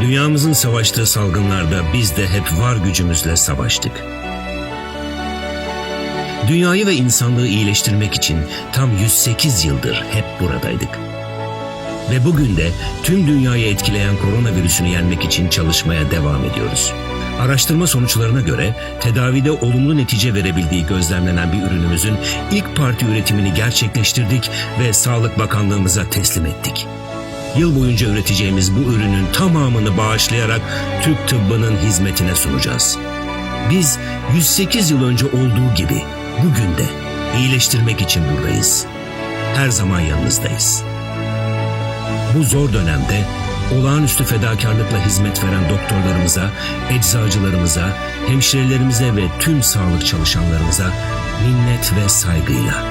Dünyamızın savaştığı salgınlarda biz de hep var gücümüzle savaştık. Dünyayı ve insanlığı iyileştirmek için tam 108 yıldır hep buradaydık. Ve bugün de tüm dünyayı etkileyen koronavirüsünü yenmek için çalışmaya devam ediyoruz. Araştırma sonuçlarına göre tedavide olumlu netice verebildiği gözlemlenen bir ürünümüzün ilk parti üretimini gerçekleştirdik ve Sağlık Bakanlığımıza teslim ettik. Yıl boyunca üreteceğimiz bu ürünün tamamını bağışlayarak Türk tıbbının hizmetine sunacağız. Biz 108 yıl önce olduğu gibi bugün de iyileştirmek için buradayız. Her zaman yanınızdayız. Bu zor dönemde olağanüstü fedakarlıkla hizmet veren doktorlarımıza, eczacılarımıza, hemşirelerimize ve tüm sağlık çalışanlarımıza minnet ve saygıyla.